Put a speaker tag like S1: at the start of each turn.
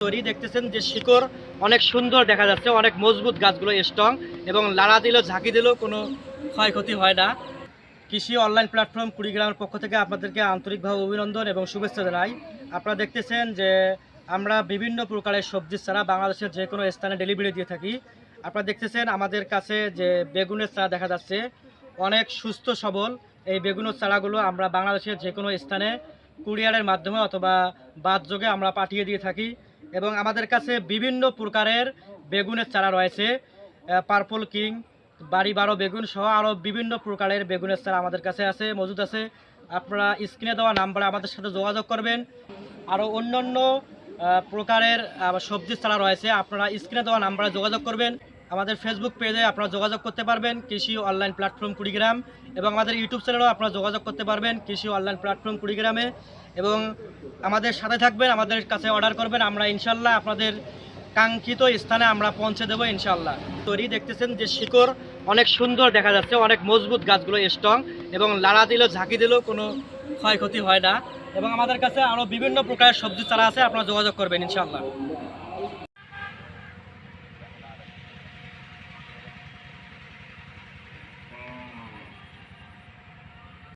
S1: তৈরি দেখতেছেন যে শিকড় অনেক সুন্দর দেখা যাচ্ছে, অনেক মজবুত গাছগুলো স্ট্রং এবং লাড়া দিলেও ঝাঁকি দিলেও কোনো ক্ষয়ক্ষতি হয় না। কৃষি অনলাইন প্ল্যাটফর্ম কুড়িগ্রামের পক্ষ থেকে আপনাদেরকে আন্তরিকভাবে অভিনন্দন এবং শুভেচ্ছা জানাই। আপনারা দেখতেছেন যে আমরা বিভিন্ন প্রকারের সবজি ছাড়া বাংলাদেশের যে কোনো স্থানে ডেলিভারি দিয়ে থাকি। আপনারা দেখতেছেন আমাদের কাছে যে বেগুনের চারা দেখা যাচ্ছে, অনেক সুস্থ সবল। এই বেগুনের চারাগুলো আমরা বাংলাদেশের যে কোনো স্থানে কুরিয়ারের মাধ্যমে অথবা বাদযোগে আমরা পাঠিয়ে দিয়ে থাকি। এবং আমাদের কাছে বিভিন্ন প্রকারের বেগুনের চারা রয়েছে পার্পল কিং বাড়ি বারো বেগুন সহ আরও বিভিন্ন প্রকারের বেগুনের চারা আমাদের কাছে আছে, মজুদ আছে। আপনারা স্ক্রিনে দেওয়া নাম্বারে আমাদের সাথে যোগাযোগ করবেন। আরও অন্যান্য প্রকারের সবজির চারা রয়েছে, আপনারা স্ক্রিনে দেওয়া নাম্বারে যোগাযোগ করবেন। আমাদের ফেসবুক পেজে আপনারা যোগাযোগ করতে পারবেন, কৃষি অনলাইন প্ল্যাটফর্ম কুড়িগ্রাম, এবং আমাদের ইউটিউব চ্যানেলেও আপনারা যোগাযোগ করতে পারবেন, কৃষি অনলাইন প্ল্যাটফর্ম কুড়িগ্রামে, এবং আমাদের সাথে থাকবেন, আমাদের কাছে অর্ডার করবেন, আমরা ইনশাল্লাহ আপনাদের কাঙ্ক্ষিত স্থানে আমরা পৌঁছে দেবো ইনশাল্লাহ। তৈরি দেখতেছেন যে শিকড় অনেক সুন্দর দেখা যাচ্ছে, অনেক মজবুত গাছগুলো স্ট্রং এবং লাড়া দিলেও, ঝাঁকি দিলেও কোনো ক্ষয়ক্ষতি হয় না, এবং আমাদের কাছে আরও বিভিন্ন প্রকারের সবজি চারা আছে, আপনারা যোগাযোগ করবেন ইনশাল্লাহ।